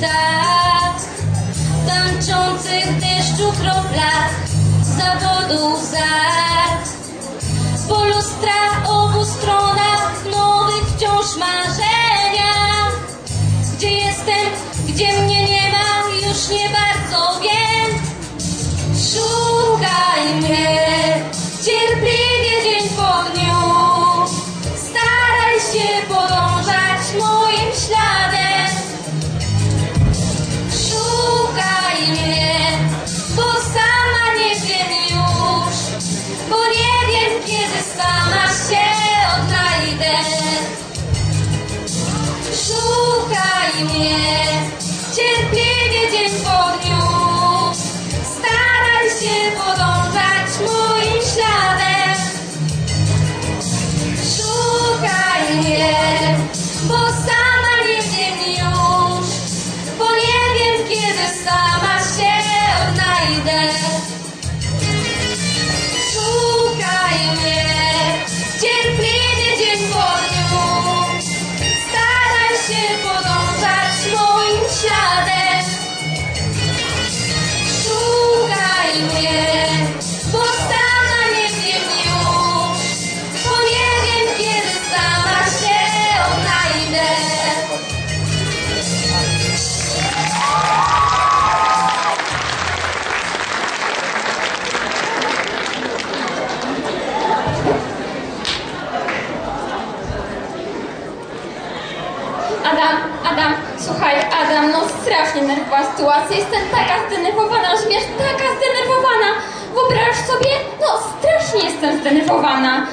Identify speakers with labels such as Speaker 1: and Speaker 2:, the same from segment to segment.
Speaker 1: tak, tańczących deszczu kroplach, zawodu zart.
Speaker 2: yeah. Słuchaj, Adam, no strasznie nerwowa sytuacja. Jestem taka zdenerwowana, rozumiesz? Taka zdenerwowana. Wyobrażasz sobie? No strasznie jestem zdenerwowana.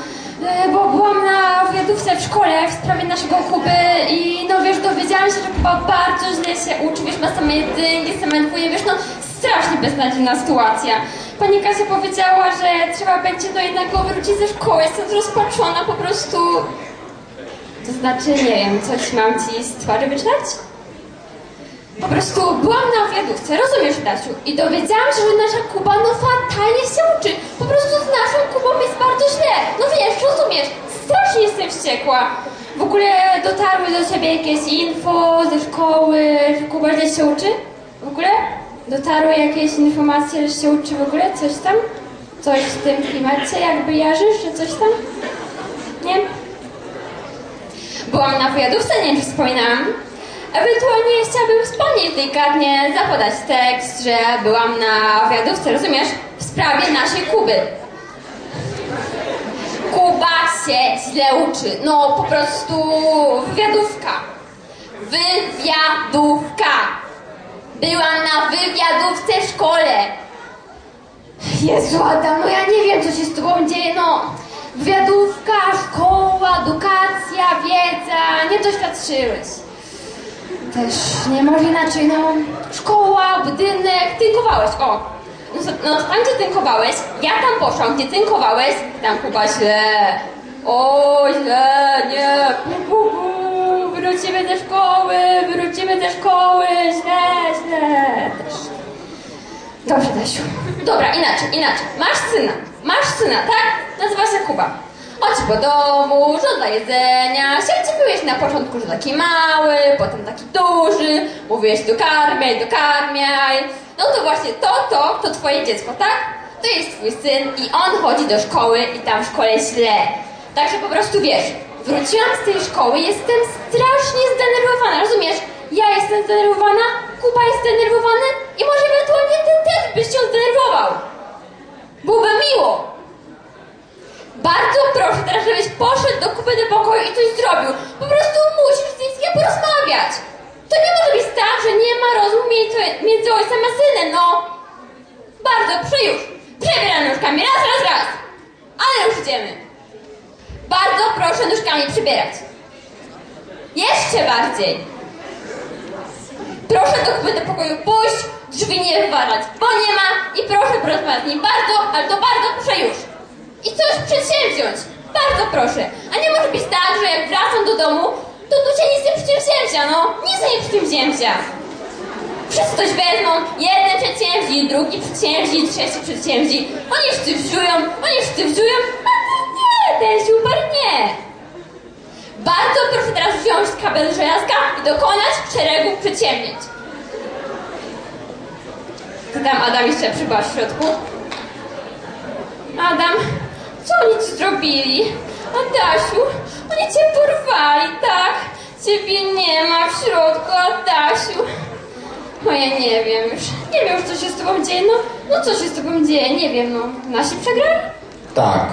Speaker 2: E, Bo byłam na wywiadówce w szkole w sprawie naszego Kuby i no wiesz, dowiedziałam się, że Kuba bardzo źle się uczy, wiesz, ma same jedynki, same dwóje, wiesz, no strasznie beznadziejna sytuacja. Pani Kasia powiedziała, że trzeba będzie no jednak go wrócić ze szkoły, jestem zrozpaczona po prostu. To znaczy, nie wiem, coś mam ci z twarzy wyczytać? Po prostu byłam na obiadówce, rozumiesz, Dasiu, i dowiedziałam się, że nasza Kuba no fatalnie się uczy. Po prostu z naszą Kubą jest bardzo źle. No wiesz, rozumiesz, strasznie jestem wściekła. W ogóle dotarły do ciebie jakieś info ze szkoły, że Kuba źle się uczy? W ogóle? Dotarły jakieś informacje, że się uczy w ogóle? Coś tam? Coś w tym klimacie jakby jarzysz, czy coś tam? Nie? Byłam na wywiadówce, nie wiem czy wspominałam. Ewentualnie chciałabym wspomnieć delikatnie, zapodać tekst, że byłam na wywiadówce, rozumiesz? W sprawie naszej Kuby. Kuba się źle uczy. No po prostu wywiadówka. Wywiadówka. Byłam na wywiadówce w szkole. Jezu Adam, no ja nie wiem co się z tobą dzieje, no. Wywiadówka, szkoła, edukacja, wiedza, nie doświadczyłeś. Też nie może inaczej, no. Szkoła, budynek, tynkowałeś, o. No, no tam gdzie tynkowałeś, ja tam poszłam, gdzie tynkowałeś, tam Kuba źle. O, źle, nie, pu, pu, pu, wrócimy ze szkoły, wrócimy ze szkoły, źle, źle. Dobrze, Dasiu. Dobra, inaczej, inaczej. Masz syna, masz syna, tak? Nazywa się Kuba. Chodź po domu, żąda jedzenia. Siedź byłeś na początku, że taki mały, potem taki duży. Mówiłeś dokarmiaj, dokarmiaj. No to właśnie to, to, to twoje dziecko, tak? To jest twój syn i on chodzi do szkoły i tam w szkole źle. Także po prostu wiesz, wróciłam z tej szkoły, jestem strasznie zdenerwowana, rozumiesz? Ja jestem zdenerwowana, Kuba jest zdenerwowany i może ewentualnie ty też byś się zdenerwował. Byłoby miło. Bardzo proszę teraz, żebyś poszedł do Kuby do pokoju i coś zrobił. Po prostu musisz z nim z nim porozmawiać. To nie może być tak, że nie ma rozumu między, między ojcem a synem, no. Bardzo, proszę już. Przebieram nóżkami, raz, raz, raz. Ale już idziemy. Bardzo proszę nóżkami przybierać. Jeszcze bardziej. Proszę do Kuby do pokoju pójść, drzwi nie wywalać, bo nie ma i proszę porozmawiać z nim bardzo, ale to bardzo proszę już. I coś przedsięwziąć. Bardzo proszę. A nie może być tak, że jak wracam do domu, to tu przedsięwzięcia, no. Nic nie przedsięwzięcia. Wszyscy coś wezmą, jeden przedsięwzi, drugi przedsięwzi, trzeci przedsięwzi. Oni wszyscy wziują, oni wszyscy wziują, a ty nie, ten super nie. Bardzo proszę teraz wziąć kabel żelazka i dokonać szeregu przyciemnięć. Co tam Adam jeszcze przybyła w środku? Adam, co oni ci zrobili? Adasiu, oni cię porwali, tak? Ciebie nie ma w środku, Adasiu. No ja nie wiem już. Nie wiem już, co się z tobą dzieje. No, no co się z tobą dzieje? Nie wiem, no. Nasi przegrali?
Speaker 1: Tak.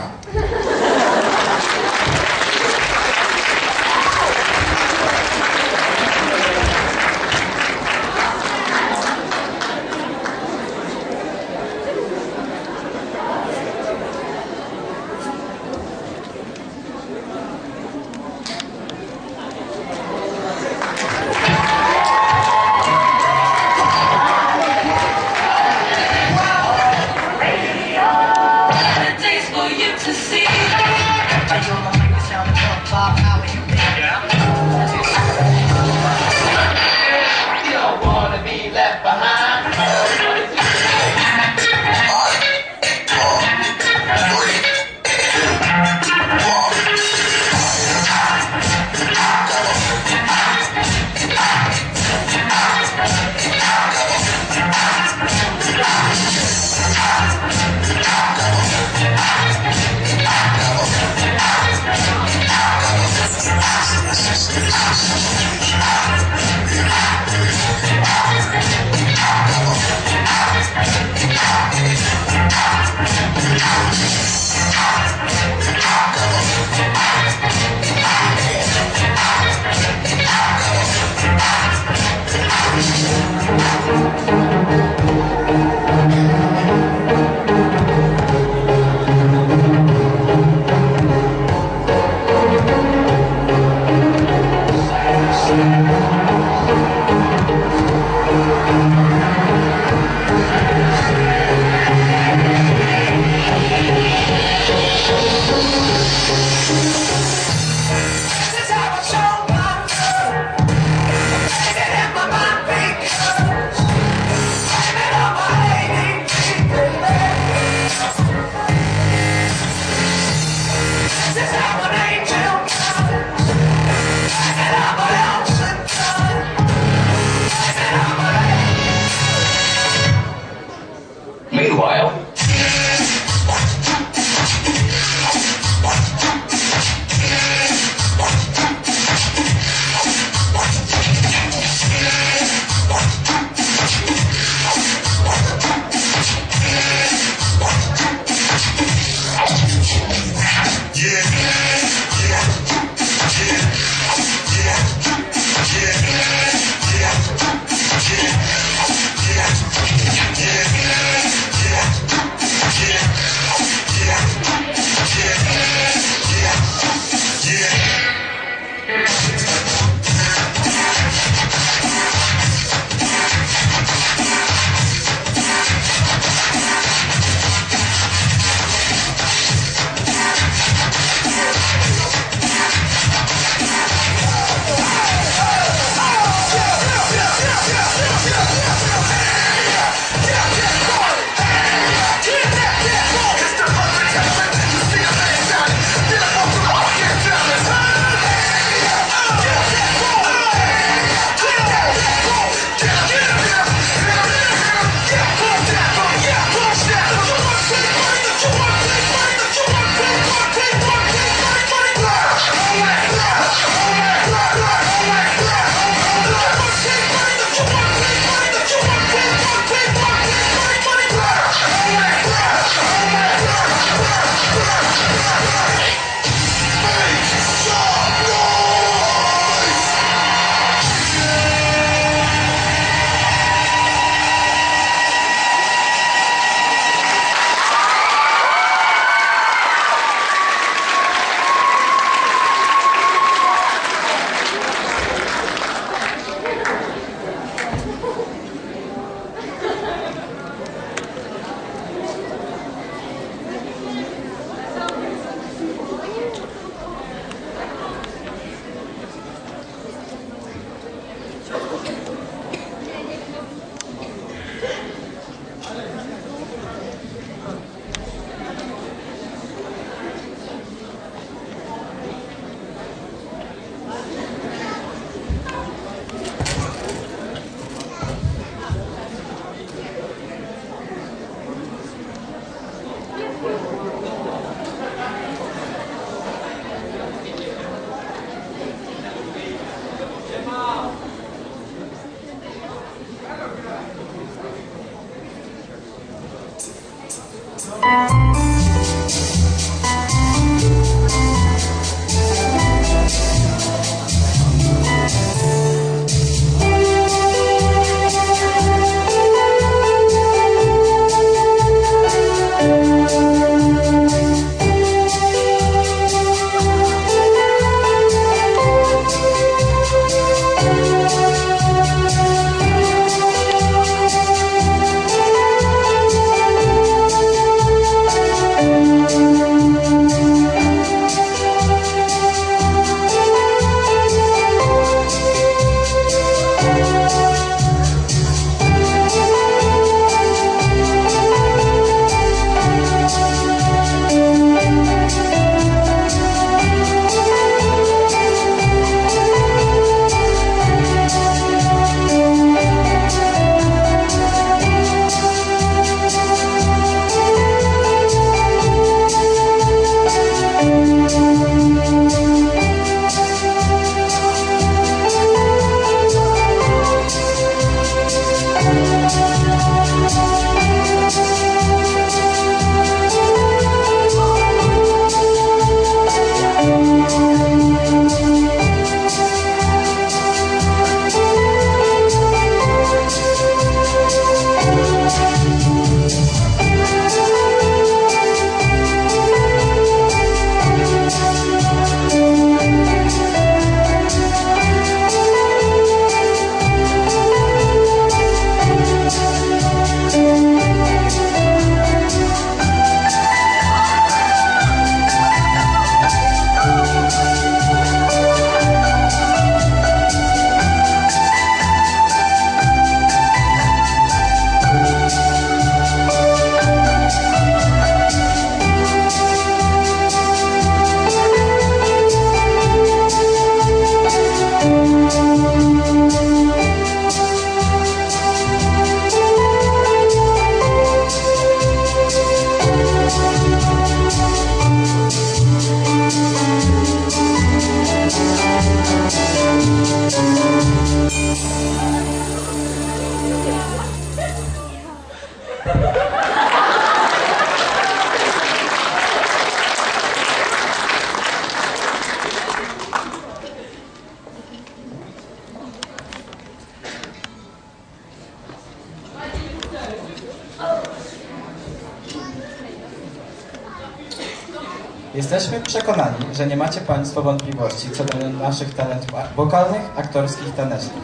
Speaker 3: Jesteśmy przekonani, że nie macie Państwo wątpliwości co do naszych talentów wokalnych, aktorskich, tanecznych.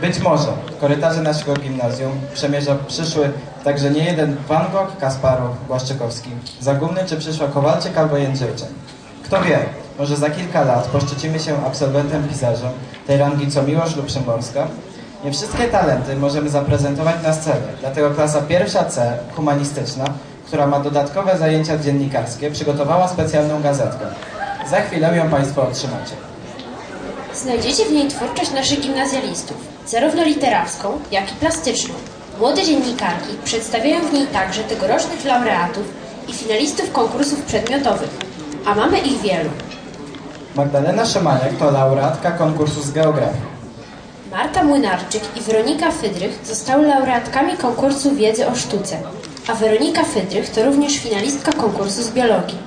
Speaker 3: Być może korytarze naszego gimnazjum przemierza przyszły także nie jeden Van Gogh, Kasparow, Błaszczykowski, Zagumny czy przyszła Kowalczyk albo Jędrzejczyn. Kto wie, może za kilka lat poszczycimy się absolwentem pisarzem tej rangi co Miłosz lub Szymborska. Nie wszystkie talenty możemy zaprezentować na scenie, dlatego klasa pierwsza C, humanistyczna, która ma dodatkowe zajęcia dziennikarskie, przygotowała specjalną gazetkę. Za chwilę ją Państwo otrzymacie.
Speaker 4: Znajdziecie w niej twórczość naszych gimnazjalistów, zarówno literacką, jak i plastyczną. Młode dziennikarki przedstawiają w niej także tegorocznych laureatów i finalistów konkursów przedmiotowych, a mamy ich wielu.
Speaker 3: Magdalena Szymaniak to laureatka konkursu z geografii.
Speaker 4: Marta Młynarczyk i Weronika Fydrych zostały laureatkami konkursu wiedzy o sztuce, a Weronika Fydrych to również finalistka konkursu z biologii.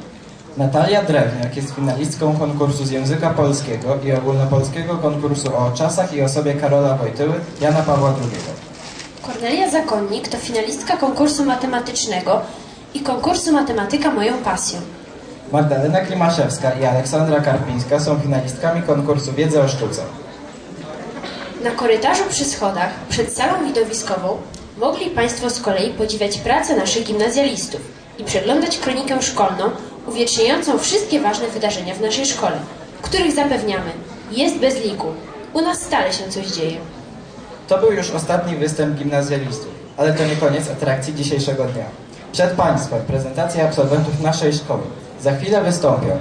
Speaker 3: Natalia Drewniak jest finalistką konkursu z języka polskiego i ogólnopolskiego konkursu o czasach i osobie Karola Wojtyły Jana Pawła II.
Speaker 4: Kornelia Zakonnik to finalistka konkursu matematycznego i konkursu Matematyka moją pasją.
Speaker 3: Magdalena Klimaszewska i Aleksandra Karpińska są finalistkami konkursu Wiedzy o sztuce.
Speaker 4: Na korytarzu przy schodach, przed salą widowiskową, mogli Państwo z kolei podziwiać pracę naszych gimnazjalistów i przeglądać kronikę szkolną uwieczniającą wszystkie ważne wydarzenia w naszej szkole, których zapewniamy, jest bez liku. U nas stale się coś dzieje.
Speaker 3: To był już ostatni występ gimnazjalistów, ale to nie koniec atrakcji dzisiejszego dnia. Przed Państwem prezentacja absolwentów naszej szkoły. Za chwilę wystąpią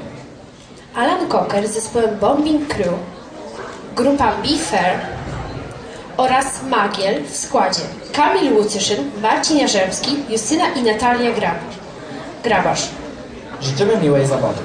Speaker 4: Alan Cocker z zespołem Bombing Crew, grupa Be Fair oraz Magiel w składzie Kamil Łucyszyn, Marcin Jarzębski, Justyna i Natalia Grab- Grabarz.
Speaker 3: Życzymy miłej zabawy.